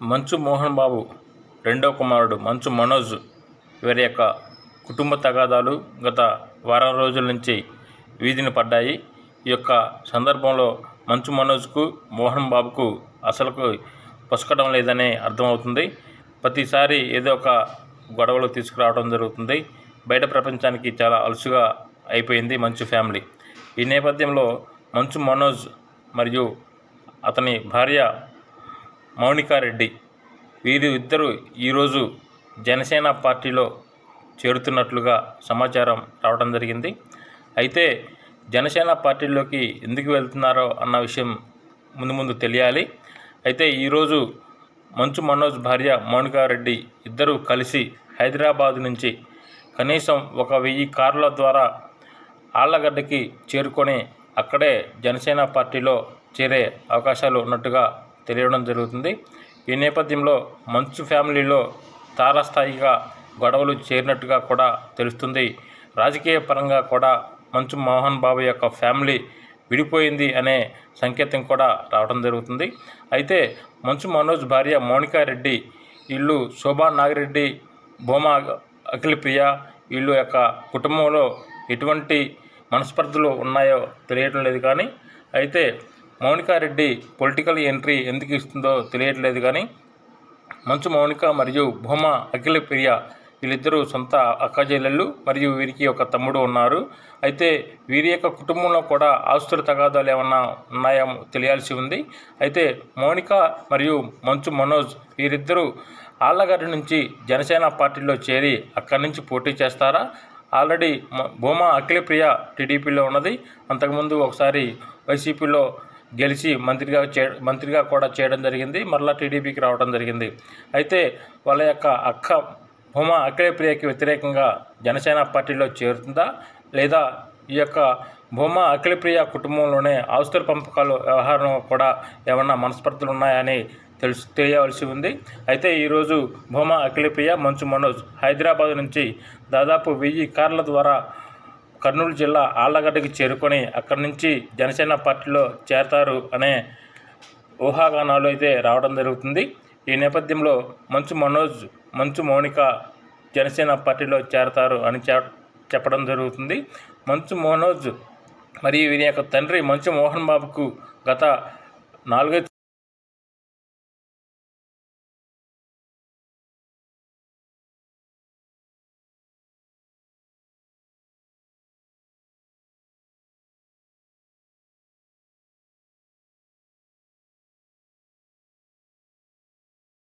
మంచు మోహన్ బాబు రెండో కుమారుడు మంచు మనోజ్ వీరి యొక్క కుటుంబ తగాదాలు గత వారం రోజుల నుంచి వీధిని పడ్డాయి. ఈ యొక్క సందర్భంలో మంచు మనోజ్కు మోహన్ బాబుకు అసలుకు పుసకడం లేదనే అర్థమవుతుంది. ప్రతిసారి ఏదో ఒక గొడవలు తీసుకురావడం జరుగుతుంది. బయట ప్రపంచానికి చాలా అలుసుగా అయిపోయింది మంచు ఫ్యామిలీ. ఈ నేపథ్యంలో మంచు మనోజ్ మరియు అతని భార్య మౌనికారెడ్డి. వీరు ఇద్దరు ఈరోజు జనసేన పార్టీలో చేరుతున్నట్లుగా సమాచారం రావడం జరిగింది. అయితే జనసేన పార్టీలోకి ఎందుకు వెళ్తున్నారో అన్న విషయం ముందు ముందు తెలియాలి. అయితే ఈరోజు మంచు మనోజ్ భార్య మౌనికారెడ్డి ఇద్దరు కలిసి హైదరాబాద్ నుంచి కనీసం ఒక వెయ్యి కార్ల ద్వారా ఆళ్ళగడ్డకి చేరుకొని అక్కడే జనసేన పార్టీలో చేరే అవకాశాలు ఉన్నట్టుగా తెలియడం జరుగుతుంది. ఈ నేపథ్యంలో మంచు ఫ్యామిలీలో తారస్థాయిగా గొడవలు చేరినట్టుగా కూడా తెలుస్తుంది. రాజకీయ పరంగా కూడా మంచు మోహన్ బాబు యొక్క ఫ్యామిలీ విడిపోయింది అనే సంకేతం కూడా రావడం జరుగుతుంది. అయితే మంచు మనోజ్ భార్య మౌనికారెడ్డి వీళ్ళు శోభా నాగిరెడ్డి భూమా అఖిలప్రియ వీళ్ళు యొక్క కుటుంబంలో ఎటువంటి మనస్పర్ధలు ఉన్నాయో తెలియటం లేదు కానీ అయితే మౌనికారెడ్డి పొలిటికల్ ఎంట్రీ ఎందుకు ఇస్తుందో తెలియట్లేదు కానీ మంచు మౌనిక మరియు భూమా అఖిలప్రియ వీళ్ళిద్దరూ సొంత అక్కజెల్లెళ్ళు మరియు వీరికి ఒక తమ్ముడు ఉన్నారు. అయితే వీరి యొక్క కుటుంబంలో కూడా ఆస్తుల తగాదాలు ఏమన్నా ఉన్నాయో తెలియాల్సి ఉంది. అయితే మౌనిక మరియు మంచు మనోజ్ వీరిద్దరూ ఆళ్ళగారి నుంచి జనసేన పార్టీలో చేరి అక్కడి నుంచి పోటీ చేస్తారా? ఆల్రెడీ భూమా అఖిలప్రియ టీడీపీలో ఉన్నది. అంతకుముందు ఒకసారి వైసీపీలో గెలిచి మంత్రిగా చే మంత్రిగా కూడా చేయడం జరిగింది. మరలా టీడీపీకి రావడం జరిగింది. అయితే వాళ్ళ యొక్క అక్క భూమా అఖిలప్రియకి వ్యతిరేకంగా జనసేన పార్టీలో చేరుతుందా? లేదా ఈ యొక్క భూమా అఖిలప్రియ కుటుంబంలోనే ఆస్తుల పంపకాలు వ్యవహారం కూడా ఏమన్నా మనస్పర్ధలు ఉన్నాయని తెలుసు తెలియవలసి ఉంది. అయితే ఈరోజు భూమా అఖిలప్రియ మంచు మనోజ్ హైదరాబాద్ నుంచి దాదాపు వెయ్యి కార్ల ద్వారా కర్నూలు జిల్లా ఆళ్ళగడ్డకి చేరుకొని అక్కడి నుంచి జనసేన పార్టీలో చేరతారు అనే ఊహాగానాలు అయితే రావడం జరుగుతుంది. ఈ నేపథ్యంలో మంచు మనోజ్ మంచు మౌనిక జనసేన పార్టీలో చేరతారు అని చెప్పడం జరుగుతుంది. మంచు మనోజ్ మరియు వీరి యొక్క తండ్రి మంచు మోహన్ బాబుకు గత నాలుగైదు